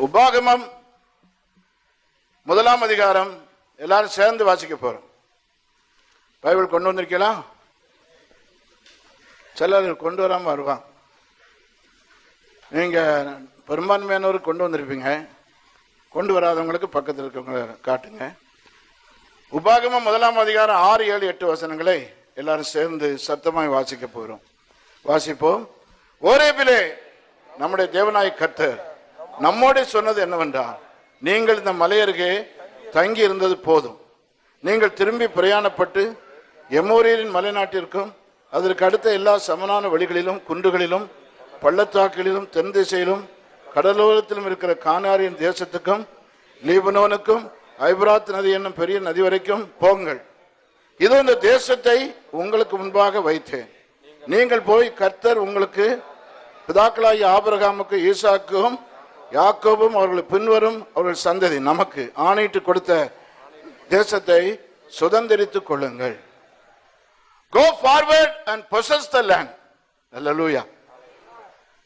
உபாகமம் முதலாம் அதிகாரம் எல்லாரும் சேர்ந்து வாசிக்க போறோம். பைபிள் கொண்டு வந்திருக்கீங்களா? சிலர் கொண்டு வராம வருவான் நீங்க பெரும்பான்மையானவர் கொண்டு வந்திருப்பீங்க. கொண்டு வராதவங்களுக்கு பக்கத்தில் இருக்கவங்க காட்டுங்க. உபாகமம் முதலாம் அதிகாரம் ஆறு ஏழு எட்டு வசனங்களை எல்லாரும் சேர்ந்து சத்தமாய் வாசிக்க போகிறோம் வாசிப்போம். ஓரேபிலே நம்முடைய தேவனாய் கர்த்தர் நம்மோட சொன்னது என்னவென்றால் நீங்கள் இந்த மலையருகே தங்கி இருந்தது போதும். நீங்கள் திரும்பி பிரயாணப்பட்டு எமோரியலின் மலைநாட்டிற்கும் அதற்கு அடுத்த எல்லா சமனான வழிகளிலும் குன்றுகளிலும் பள்ளத்தாக்குகளிலும் தென் திசையிலும் கடலோரத்திலும் இருக்கிற கானாரியின் தேசத்துக்கும் லீபனோனுக்கும் ஐபராத் நதி என்னும் பெரிய நதி வரைக்கும் போங்கள். இது இந்த தேசத்தை உங்களுக்கு முன்பாக வைத்தேன். நீங்கள் போய் கர்த்தர் உங்களுக்கு பிதாக்களாகிய ஆபரகாமுக்கு ஈசாக்கும் யாக்கோபும் அவர்கள் பின்வரும் அவர்கள் சந்ததி. நமக்கு ஆணையிட்டு கொடுத்த தேசத்தை சுதந்திரித்துக் கொள்ளுங்கள். Go forward and possess the land லூயா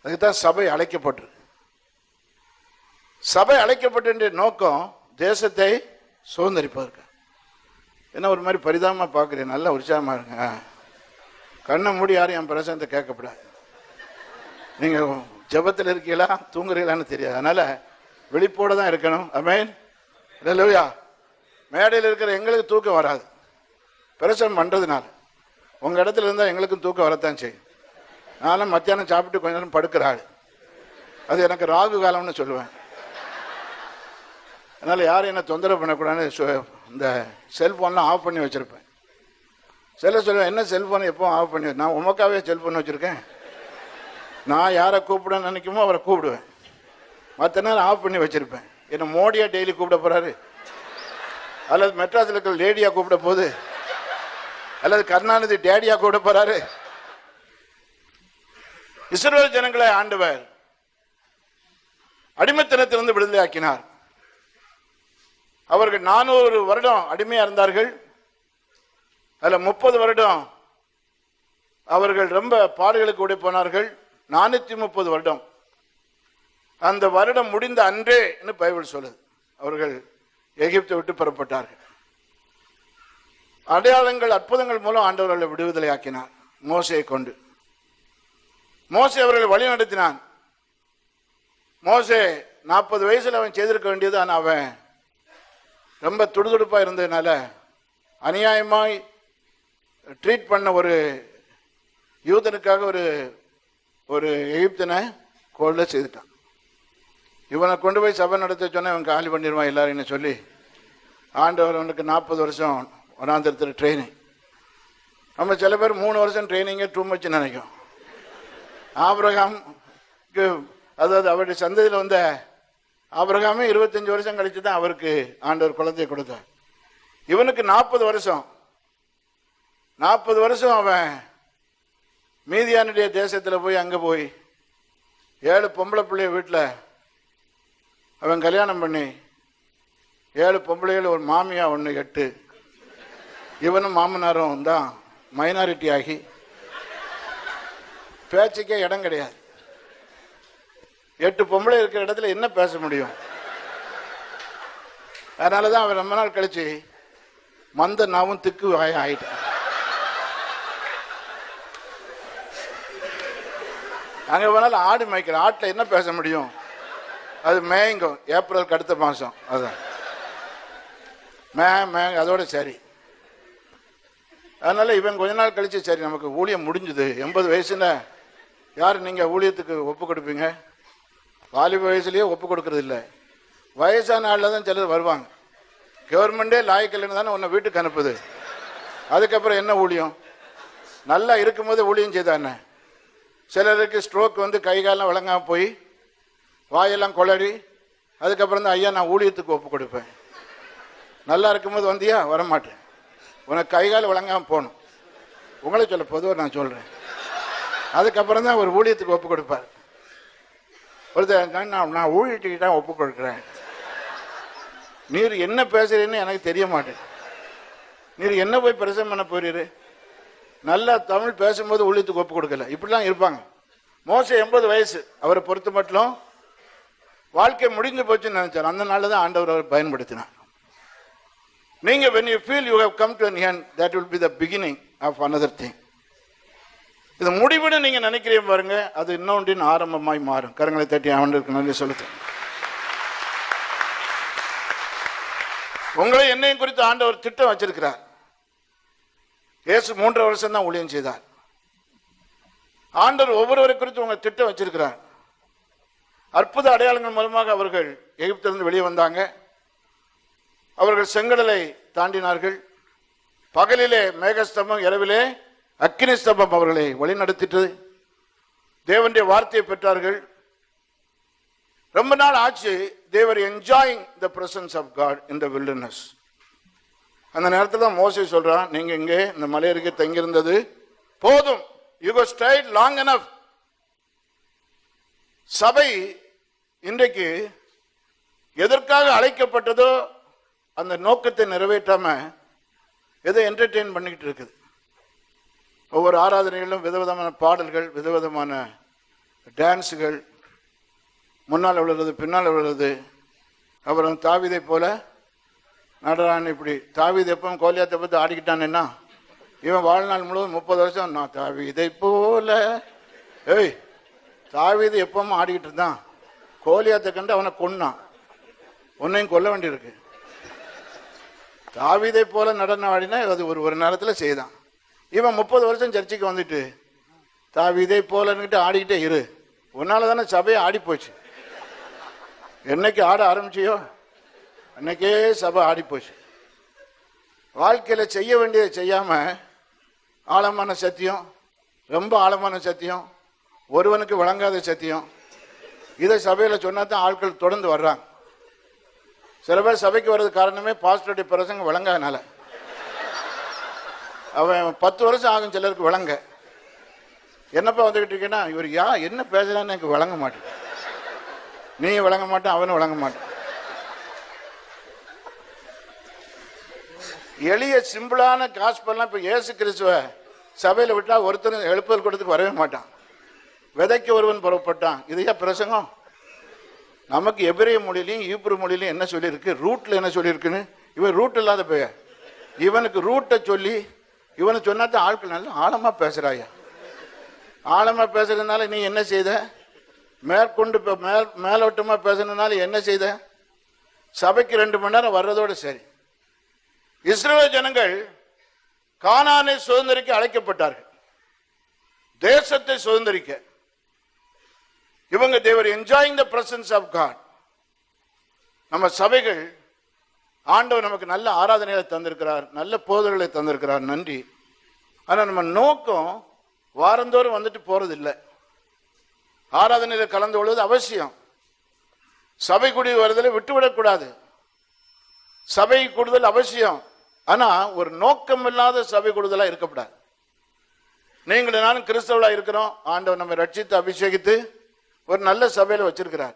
அதுக்கு தான் சபை அழைக்கப்பட்டிருக்கு. சபை அழைக்கப்பட்ட நோக்கம் தேசத்தை சுதந்திரிப்பதற்கு. என்ன ஒரு மாதிரி பரிதாபமாக பார்க்குறேன் நல்ல உற்சாகமாக இருங்க. கண்ணை மூடி யாரும் என் பிரசனத்தை கேட்கப்படாது நீங்கள் ஜெபத்தில் இருக்கீங்களா தூங்குறீங்களான்னு தெரியாது. அதனால விழிப்போட தான் இருக்கணும். அமேன் இல்லையா மேடையில் இருக்கிற எங்களுக்கு தூக்கம் வராது. பிரசனம் பண்ணுறதுனால உங்கள் இடத்துல இருந்தால் எங்களுக்கும் தூக்கம் வரத்தான் செய்யும். நானும் மத்தியானம் சாப்பிட்டு கொஞ்ச நேரம் படுக்கிற ஆள். அது எனக்கு ராகு காலம்னு சொல்லுவேன். அதனால் யாரும் என்ன தொந்தரவு பண்ணக்கூடாதுன்னு சொ- இந்த செல்ஃபோன்லாம் ஆஃப் பண்ணி வச்சுருப்பேன். சில சொல்லுவேன் என்ன செல்ஃபோனை எப்போ ஆஃப் பண்ணி நான் உமக்காவே செல்ஃபோன் வச்சுருக்கேன். நான் யாரை கூப்பிட நினைக்குமோ அவரை கூப்பிடுவேன். மற்ற நேரம் ஆஃப் பண்ணி வச்சிருப்பேன். என்ன மோடியா டெய்லி கூப்பிட போறாரு? அல்லது மெட்ராஸில் இருக்கிற லேடியா கூப்பிட போகுது? அல்லது கருணாநிதி டேடியா கூப்பிட போறாரு? இஸ்ரேல் ஜனங்களை ஆண்டவர் அடிமைத்தனத்திலிருந்து விடுதலையாக்கினார். அவர்கள் நானூறு வருடம் அடிமையா இருந்தார்கள். அதில் முப்பது வருடம் அவர்கள் ரொம்ப பாடுகளுக்கு ஓடி போனார்கள். நானூற்றி முப்பது வருடம். அந்த வருடம் முடிந்த அன்றே பைபிள் சொல்லுது. அவர்கள் எகிப்தை விட்டு புறப்பட்டார்கள். அடையாளங்கள் அற்புதங்கள் மூலம் ஆண்டவர்களை விடுதலை ஆக்கினார் மோசையை கொண்டு. மோசை அவர்களை வழி நடத்தினான். மோசே நாற்பது வயசில் அவன் செய்திருக்க வேண்டியது ஆனால் அவன் ரொம்ப துடுதுடுப்பாக இருந்ததுனால அநியாயமாய் ட்ரீட் பண்ண ஒரு யூதனுக்காக ஒரு ஒரு எகிப்தனை கொலை செய்துட்டான். இவனை கொண்டு போய் சபை நடத்த சொன்னால் இவன் காலி பண்ணிடுவான் எல்லாரையும் சொல்லி ஆண்டவர் அவனுக்கு நாற்பது வருஷம் வனாந்திரத்தில் ட்ரைனிங் நம்ம சில பேர் மூணு வருஷம் ட்ரைனிங்கே டூ மச் நினைக்கும். ஆபிரகாம் அதாவது அவருடைய சந்ததியில் வந்த ஆபிரகாமே இருபத்தஞ்சி வருஷம் கழித்து தான் அவருக்கு ஆண்டவர் குழந்தையை கொடுத்தார். இவனுக்கு நாற்பது வருஷம். நாற்பது வருஷம் அவன் மீதியானுடைய தேசத்தில் போய் அங்கே போய் ஏழு பொம்பளை பிள்ளைய வீட்டில் அவன் கல்யாணம் பண்ணி ஏழு பொம்பளைகள் ஒரு மாமியா ஒன்று எட்டு. இவனும் மாமனாரும் தான் மைனாரிட்டி ஆகி. பேச்சுக்கே இடம் கிடையாது. எட்டு பொம்பளை இருக்கிற இடத்துல என்ன பேச முடியும்? அதனால தான் அவன் ரொம்ப நாள் கழிச்சு மந்த நாவும் திக்கு ஆகிட்டான் அங்கே போனாலும் ஆடு மேய்க்கிற ஆட்டில் என்ன பேச முடியும்? அது மேய்ங்கும். ஏப்ரலுக்கு அடுத்த மாதம் அதான். மே மே அதோட சரி. அதனால் இவன் கொஞ்ச நாள் கழிச்சு சரி நமக்கு ஊழியம் முடிஞ்சுது. எண்பது வயசுல யார் நீங்கள் ஊழியத்துக்கு ஒப்பு கொடுப்பீங்க? வாலிப வயசுலேயே ஒப்பு கொடுக்கறது இல்லை. வயசான ஆளில் தான் சிலர் வருவாங்க. கவர்மெண்டே லாய்க்கலைன்னு தானே உன்னை வீட்டுக்கு அனுப்புது. அதுக்கப்புறம் என்ன ஊழியம்? நல்லா இருக்கும்போது ஊழியம் செய்தானே? சிலருக்கு ஸ்ட்ரோக் வந்து கை காலம் வழங்காமல் போய் வாயெல்லாம் குளறி அதுக்கப்புறம் தான் ஐயா நான் ஊழியத்துக்கு ஒப்பு கொடுப்பேன். நல்லா இருக்கும்போது வந்தியா? வரமாட்டேன். உனக்கு கை கால் வழங்காமல் போகணும். உங்களை சொல்ல பொதுவாக நான் சொல்கிறேன் அதுக்கப்புறம் தான் ஒரு ஊழியத்துக்கு ஒப்பு கொடுப்பார். ஒருத்தர் நான் நான் நான் ஊழியத்துக்கு தான் ஒப்பு கொடுக்குறேன். நீர் என்ன பேசுறீன்னு எனக்கு தெரிய மாட்டேன். நீர் என்ன போய் பிரசம் பண்ண போறீரு? நல்லா தமிழ் பேசும்போது ஊழியத்துக்கு ஒப்பு கொடுக்கல. இப்படிலாம் இருப்பாங்க. மோசம் எண்பது வயசு. அவரை பொறுத்த மட்டும் வாழ்க்கை முடிஞ்சு போச்சுன்னு நினைச்சார். அந்த நாளில் தான் ஆண்டவர் அவர் பயன்படுத்தினார். நீங்க when you feel you have come to an end that will be the beginning of another thing இது முடிவுன்னு நீங்க நினைக்கிறீங்க பாருங்க. அது இன்னொன்றின் ஆரம்பமாய் மாறும். கரங்களை தட்டி ஆண்டவருக்கு நன்றி சொல்லுது உங்களை என்னையும் குறித்து ஆண்டவர் திட்டம் வச்சிருக்கிறார். இயேசு மூன்று வருஷம் தான் ஊழியம் செய்தார். ஆண்டவர் ஒவ்வொருவரை குறித்து உங்க திட்டம் வச்சிருக்கிறார். அற்புத அடையாளங்கள் மூலமாக அவர்கள் எகிப்திலிருந்து வெளியே வந்தாங்க. அவர்கள் செங்கடலை தாண்டினார்கள். பகலிலே மேகஸ்தம்பம் இரவிலே அக்கினி ஸ்தம்பம் அவர்களை வழிநடத்திட்டது தேவனுடைய வார்த்தையை பெற்றார்கள். ரொம்ப நாள் ஆச்சு they were enjoying the presence of God in the wilderness அந்த நேரத்தில் தான் மோசே சொல்றான் நீங்க இங்கே இந்த மலையருக்கு தங்கியிருந்தது போதும். You go stayed long enough. சபை இன்றைக்கு எதற்காக அழைக்கப்பட்டதோ அந்த நோக்கத்தை நிறைவேற்றாம எதை என்டர்டெயின் பண்ணிக்கிட்டு இருக்குது. ஒவ்வொரு ஆராதனைகளிலும் விதவிதமான பாடல்கள் விதவிதமான டான்ஸுகள் முன்னால் விழுறது பின்னால் விழுறது அப்புறம் தாவிதை போல நடரான் இப்படி. தாவீது எப்பவும் கோலியாத்தை பற்றி ஆடிக்கிட்டானேன்னா இவன் வாழ்நாள் முழுவதும் முப்பது வருஷம். நான் தாவிதை போல. ஏய் தாவீது எப்பவும் ஆடிக்கிட்டு இருந்தான். கோலியாத்தை கண்டு அவனை கொன்னான். உன்னையும் கொல்ல வேண்டியிருக்கு. தாவிதை போல நடனம் ஆடினா அது ஒரு ஒரு நேரத்தில் செய்தான். இவன் முப்பது வருஷம் சர்ச்சைக்கு வந்துட்டு தாவிதை போலன்னுட்டு ஆடிக்கிட்டே இரு. உன்னால தானே சபையை ஆடி போச்சு என்னைக்கு ஆட ஆரம்பிச்சியோ? அன்னைக்கே சபை ஆடிப்போச்சு. வாழ்க்கையில் செய்ய வேண்டியதை செய்யாம ஆழமான சத்தியம் ரொம்ப ஆழமான சத்தியம் ஒருவனுக்கு வழங்காத சத்தியம். இதை சபையில் சொன்னா தான் ஆட்கள் தொடர்ந்து வர்றாங்க. சில பேர் சபைக்கு வர்றது காரணமே பாஸ்டருடைய பிரசங்க வழங்காதனால அவன் பத்து வருஷம் ஆகும் சிலருக்கு வழங்க என்னப்பா வந்துக்கிட்டு இருக்கேன்னா இவர் யா என்ன பேசுறான்னு எனக்கு வழங்க மாட்டேன். நீ விளங்க மாட்டேன் அவனும் வழங்க மாட்டான். எளிய சிம்பிளான காஸ்பெல்லாம் இப்போ இயேசு கிறிஸ்துவ சபையில் விட்டால் ஒருத்தரும் எழுப்புதல் கூட்டத்துக்கு வரவே மாட்டான். விதைக்கு ஒருவன் புறப்பட்டான். இதையா பிரசங்கம்? நமக்கு எபிரிய மொழியிலையும் ஈப்ரு மொழியிலையும் என்ன சொல்லியிருக்கு? ரூட்டில் என்ன சொல்லியிருக்குன்னு? இவன் ரூட் இல்லாத பைய. இவனுக்கு ரூட்டை சொல்லி இவனை சொன்னா தான் ஆட்கள் நல்லா ஆழமாக பேசுகிறாயா ஆழமாக பேசுறதுனால நீ என்ன செய்த? மேற்கொண்டு இப்ப மேல் மேலோட்டமாக பேசுனதுனால என்ன செய்த? சபைக்கு ரெண்டு மணி நேரம் வர்றதோட சரி. இஸ்ரேல ஜனங்கள் கானானை சுதந்திரிக்க அழைக்கப்பட்டார்கள். தேசத்தை சுதந்திரிக்க. இவங்க they were enjoying the presence of God நம்ம சபைகள் ஆண்டவர் நமக்கு நல்ல ஆராதனைகளை தந்திருக்கிறார் நல்ல போதல்களை தந்திருக்கிறார் நன்றி. ஆனால் நம்ம நோக்கம் வாரந்தோறும் வந்துட்டு போறது இல்லை ஆராதனையில் கலந்து கொள்வது அவசியம். சபை குடி வருதலை விட்டுவிடக்கூடாது. சபை கூடுதல் அவசியம். ஆனா ஒரு நோக்கம் இல்லாத சபை கூடுதலாக இருக்கக்கூடாது. நீங்கள் நானும் கிறிஸ்தவளா இருக்கிறோம். ஆண்டவர் நம்ம ரட்சித்து அபிஷேகித்து ஒரு நல்ல சபையில வச்சிருக்கிறார்.